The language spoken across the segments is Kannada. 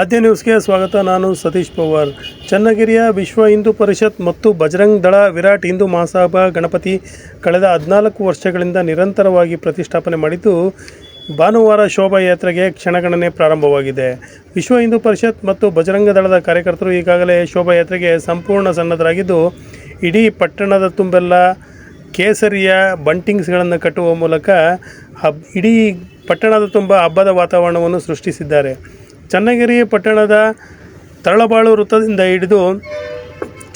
ಆದ್ಯ ನ್ಯೂಸ್ಗೆ ಸ್ವಾಗತ. ನಾನು ಸತೀಶ್ ಪವಾರ್. ಚನ್ನಗಿರಿಯ ವಿಶ್ವ ಹಿಂದೂ ಪರಿಷತ್ ಮತ್ತು ಬಜರಂಗ್ ದಳ ವಿರಾಟ್ ಹಿಂದೂ ಮಹಾಸಭಾ ಗಣಪತಿ ಕಳೆದ ಹದಿನಾಲ್ಕು ವರ್ಷಗಳಿಂದ ನಿರಂತರವಾಗಿ ಪ್ರತಿಷ್ಠಾಪನೆ ಮಾಡಿದ್ದು, ಭಾನುವಾರ ಶೋಭಾಯಾತ್ರೆಗೆ ಕ್ಷಣಗಣನೆ ಪ್ರಾರಂಭವಾಗಿದೆ. ವಿಶ್ವ ಹಿಂದೂ ಪರಿಷತ್ ಮತ್ತು ಬಜರಂಗ ದಳದ ಕಾರ್ಯಕರ್ತರು ಈಗಾಗಲೇ ಶೋಭಾಯಾತ್ರೆಗೆ ಸಂಪೂರ್ಣ ಸನ್ನದ್ಧರಾಗಿದ್ದು, ಇಡೀ ಪಟ್ಟಣದ ತುಂಬೆಲ್ಲ ಕೇಸರಿಯ ಬಂಟಿಂಗ್ಸ್ಗಳನ್ನು ಕಟ್ಟುವ ಮೂಲಕ ಹಬ್, ಇಡೀ ಪಟ್ಟಣದ ತುಂಬ ಹಬ್ಬದ ವಾತಾವರಣವನ್ನು ಸೃಷ್ಟಿಸಿದ್ದಾರೆ. ಚನ್ನಗಿರಿ ಪಟ್ಟಣದ ತರಳಬಾಳು ವೃತ್ತದಿಂದ ಹಿಡಿದು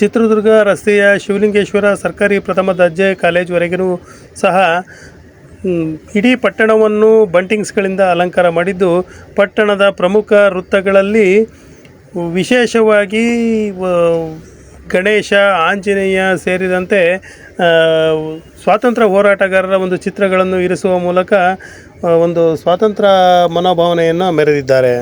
ಚಿತ್ರದುರ್ಗ ರಸ್ತೆಯ ಶಿವಲಿಂಗೇಶ್ವರ ಸರ್ಕಾರಿ ಪ್ರಥಮ ದರ್ಜೆ ಕಾಲೇಜ್ವರೆಗೂ ಸಹ ಇಡೀ ಪಟ್ಟಣವನ್ನು ಬಂಟಿಂಗ್ಸ್ಗಳಿಂದ ಅಲಂಕಾರ ಮಾಡಿದ್ದು ಪಟ್ಟಣದ ಪ್ರಮುಖ ವೃತ್ತಗಳಲ್ಲಿ ವಿಶೇಷವಾಗಿ ಗಣೇಶ, ಆಂಜನೇಯ ಸೇರಿದಂತೆ ಸ್ವಾತಂತ್ರ್ಯ ಹೋರಾಟಗಾರರ ಒಂದು ಚಿತ್ರಗಳನ್ನು ಇರಿಸುವ ಮೂಲಕ ಒಂದು ಸ್ವಾತಂತ್ರ್ಯ ಮನೋಭಾವನೆಯನ್ನು ಮೆರೆದಿದ್ದಾರೆ.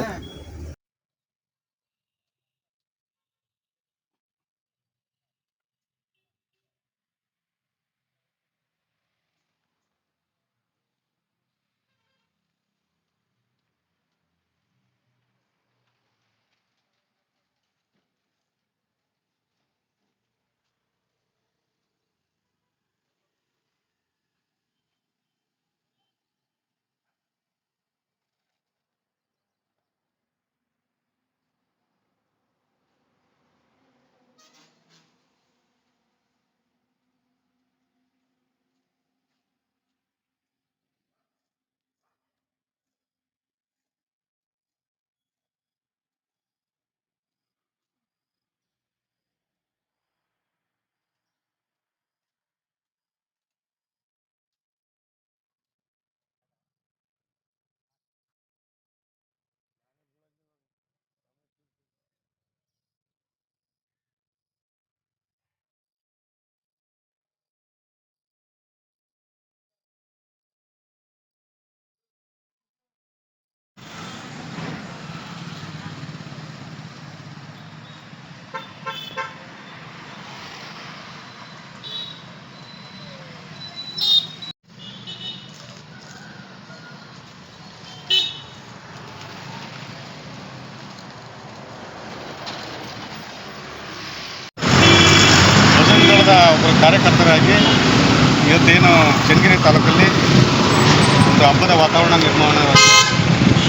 ಒಬ್ಬರ ಕಾರ್ಯಕರ್ತರಾಗಿ ಇವತ್ತೇನು ಚನ್ನಗಿರಿ ತಾಲೂಕಲ್ಲಿ ಒಂದು ಹಬ್ಬದ ವಾತಾವರಣ ನಿರ್ಮಾಣ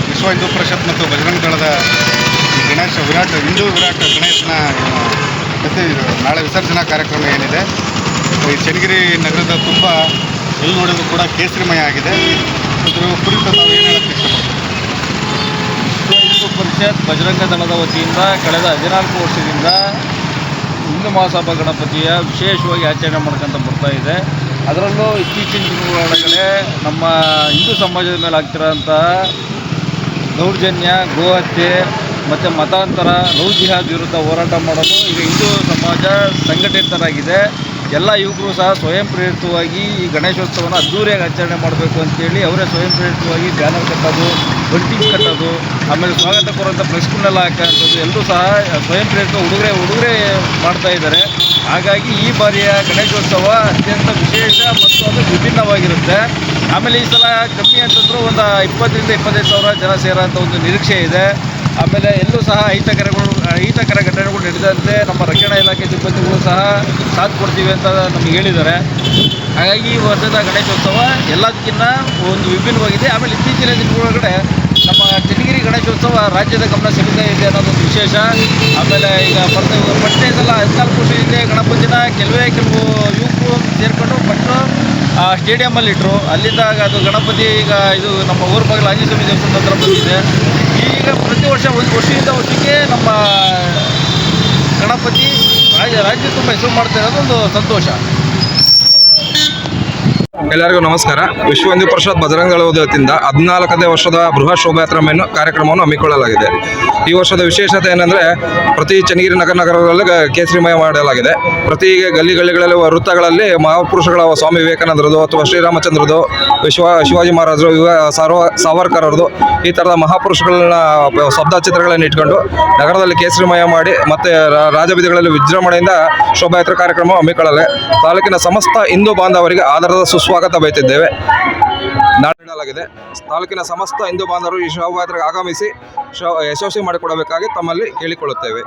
ವಿಶ್ವ ಹಿಂದೂ ಪರಿಷತ್ ಮತ್ತು ಬಜರಂಗ ದಳದ ಗಣೇಶ ವಿರಾಟ್, ಹಿಂದೂ ವಿರಾಟ್ ಗಣೇಶನ ಪ್ರತಿ ನಾಳೆ ವಿಸರ್ಜನಾ ಕಾರ್ಯಕ್ರಮ ಏನಿದೆ. ಈ ಚನ್ನಗಿರಿ ನಗರದ ತುಂಬ ಎಲ್ಲಿ ನೋಡಿದ್ರು ಕೂಡ ಕೇಸರಿಮಯ ಆಗಿದೆ. ಅದರ ಕುರಿತು ನಾವು ಏನು ಇಷ್ಟಪಡ್ತೀವಿ ವಿಶ್ವ ಹಿಂದೂ ಪರಿಷತ್ ಬಜರಂಗ ದಳದ ವತಿಯಿಂದ ಕಳೆದ ಹದಿನಾಲ್ಕು ವರ್ಷದಿಂದ ಹಿಂದೂ ಮಹಾಸಭಾ ಗಣಪತಿಯ ವಿಶೇಷವಾಗಿ ಆಚರಣೆ ಮಾಡ್ಕೊಂತ ಬರ್ತಾ ಇದೆ. ಅದರಲ್ಲೂ ಇತ್ತೀಚಿನ ದಿನಗಳೊಳಗಡೆ ನಮ್ಮ ಹಿಂದೂ ಸಮಾಜದ ಮೇಲೆ ಆಗ್ತಿರೋಂತಹ ದೌರ್ಜನ್ಯ, ಗೋಹತ್ಯೆ ಮತ್ತು ಮತಾಂತರ ಲವ್ ಜಿಹಾದ್ ವಿರುದ್ಧ ಹೋರಾಟ ಮಾಡಲು ಈಗ ಹಿಂದೂ ಸಮಾಜ ಸಂಘಟಿತರಾಗಿದೆ. ಎಲ್ಲ ಯುವಕರು ಸಹ ಸ್ವಯಂ ಪ್ರೇರಿತವಾಗಿ ಈ ಗಣೇಶೋತ್ಸವನ ಅದ್ದೂರಿಯಾಗಿ ಆಚರಣೆ ಮಾಡಬೇಕು ಅಂತೇಳಿ ಅವರೇ ಸ್ವಯಂ ಪ್ರೇರಿತವಾಗಿ ಬ್ಯಾನರ್ ಕಟ್ಟೋದು ಬಂಟಿಂಗ್ ಕಟ್ಟೋದು, ಆಮೇಲೆ ಸ್ವಾಗತ ಕೋರುವಂಥ ಫ್ಲೆಕ್ಸ್ಗಳನ್ನೆಲ್ಲ ಹಾಕೋಂಥದ್ದು ಎಲ್ಲರೂ ಸಹ ಸ್ವಯಂ ಪ್ರೇರಿತ ಉಡುಗೊರೆ ಉಡುಗೊರೆ ಮಾಡ್ತಾ ಇದ್ದಾರೆ. ಹಾಗಾಗಿ ಈ ಬಾರಿಯ ಗಣೇಶೋತ್ಸವ ಅತ್ಯಂತ ವಿಶೇಷ ಮತ್ತು ಅದು ವಿಭಿನ್ನವಾಗಿರುತ್ತೆ. ಆಮೇಲೆ ಈ ಸಲ ಕಮ್ಮಿ ಅಂತಂದ್ರೂ ಒಂದು ಇಪ್ಪತ್ತರಿಂದ ಇಪ್ಪತ್ತೈದು ಸಾವಿರ ಜನ ಸೇರೋಂಥ ಒಂದು ನಿರೀಕ್ಷೆ ಇದೆ. ಆಮೇಲೆ ಎಲ್ಲೂ ಸಹ ಅಹಿತಕರಗಳು ಅಹಿತಕರ ಘಟನೆಗಳು ನಡೆದಂತೆ ನಮ್ಮ ರಕ್ಷಣಾ ಇಲಾಖೆ ಸಿಬ್ಬಂದಿಗಳು ಸಹ ಸಾಥ್ ಕೊಡ್ತೀವಿ ಅಂತ ನಮಗೆ ಹೇಳಿದ್ದಾರೆ. ಹಾಗಾಗಿ ಈ ವರ್ಷದ ಗಣೇಶೋತ್ಸವ ಎಲ್ಲದಕ್ಕಿಂತ ಒಂದು ವಿಭಿನ್ನವಾಗಿದೆ. ಆಮೇಲೆ ಇತ್ತೀಚಿನ ದಿನಗಳೊಳಗಡೆ ನಮ್ಮ ಚನ್ನಗಿರಿ ಗಣೇಶೋತ್ಸವ ರಾಜ್ಯದ ಗಮನ ಸೆಳೀತಾ ಇದೆ ಅನ್ನೋದೊಂದು ವಿಶೇಷ. ಆಮೇಲೆ ಈಗ ಬರ್ತಾ ಫಸ್ಟ್ನೇ ಸಲ ಹದಿನಾಲ್ಕು ವರ್ಷ ಹಿಂದೆ ಗಣಪತಿನ ಕೆಲವೇ ಕೆಲವು ಯುವಕರು ಸೇರಿಕೊಂಡು ಭಟ್ರು ಸ್ಟೇಡಿಯಮಲ್ಲಿ ಇಟ್ಟರು ಅಲ್ಲಿಂದ ಅದು ಗಣಪತಿ ಈಗ ಇದು ನಮ್ಮ ಊರ ಬಾಗಿಲು ಆಂಜನೇಯ ದೇವಸ್ಥಾನ ದೇವಸ್ಥಾನದ ಹತ್ರ ಬಂದಿದೆ. ಈಗ ಪ್ರತಿ ವರ್ಷ ಒಂದು ವರ್ಷದಿಂದ ವರ್ಷಕ್ಕೆ ನಮ್ಮ ಗಣಪತಿ ರಾಜ್ಯ ರಾಜ್ಯ ತುಂಬ ಹೆಸರು ಮಾಡ್ತಾ ಇರೋದು ಒಂದು ಸಂತೋಷ. ಎಲ್ಲರಿಗೂ ನಮಸ್ಕಾರ. ವಿಶ್ವ ಹಿಂದೂ ಪರಿಷತ್ ಬಜರಂಗ ದಳದ ವತಿಯಿಂದ ಹದಿನಾಲ್ಕನೇ ವರ್ಷದ ಬೃಹತ್ ಶೋಭಾಯಾತ್ರೆಯನ್ನು ಕಾರ್ಯಕ್ರಮವನ್ನು ಹಮ್ಮಿಕೊಳ್ಳಲಾಗಿದೆ. ಈ ವರ್ಷದ ವಿಶೇಷತೆ ಏನಂದರೆ ಪ್ರತಿ ಚನ್ನಗಿರಿ ನಗರ ನಗರಗಳಲ್ಲಿ ಕೇಸರಿಮಯ ಮಾಡಲಾಗಿದೆ. ಪ್ರತಿ ಗಲ್ಲಿ ಗಲ್ಲಿಗಳಲ್ಲಿ ವೃತ್ತಗಳಲ್ಲಿ ಮಹಾಪುರುಷಗಳ ಸ್ವಾಮಿ ವಿವೇಕಾನಂದರದು ಅಥವಾ ಶ್ರೀರಾಮಚಂದ್ರದು, ವಿಶ್ವ ಶಿವಾಜಿ ಮಹಾರಾಜರು, ಇವ ಸರ್ವ ಸಾವರ್ಕರದು ಈ ಥರದ ಮಹಾಪುರುಷಗಳನ್ನ ಶಬ್ದ ಚಿತ್ರಗಳನ್ನು ಇಟ್ಕೊಂಡು ನಗರದಲ್ಲಿ ಕೇಸರಿಮಯ ಮಾಡಿ ಮತ್ತೆ ರಾಜಬೀದಿಗಳಲ್ಲಿ ವಿಜೃಂಭಣೆಯಿಂದ ಶೋಭಾಯಾತ್ರೆ ಕಾರ್ಯಕ್ರಮ ಹಮ್ಮಿಕೊಳ್ಳಲಾಗಿದೆ ತಾಲೂಕಿನ ಸಮಸ್ತ ಹಿಂದೂ ಬಾಂಧವರಿಗೆ ಆಧಾರದ ಸುಸ್ವಾಗತ ಬಯಸಿದ್ದೇವೆ ನೀಡಲಾಗಿದೆ ತಾಲೂಕಿನ ಸಮಸ್ತ ಹಿಂದೂ ಬಾಂಧವರು ಈ ಶೋಭಾಯಾತ್ರೆಗೆ ಆಗಮಿಸಿ ಶೋ ಯಶಸ್ವಿ ಮಾಡಿಕೊಡಬೇಕಾಗಿ ತಮ್ಮಲ್ಲಿ ಕೇಳಿಕೊಳ್ಳುತ್ತೇವೆ.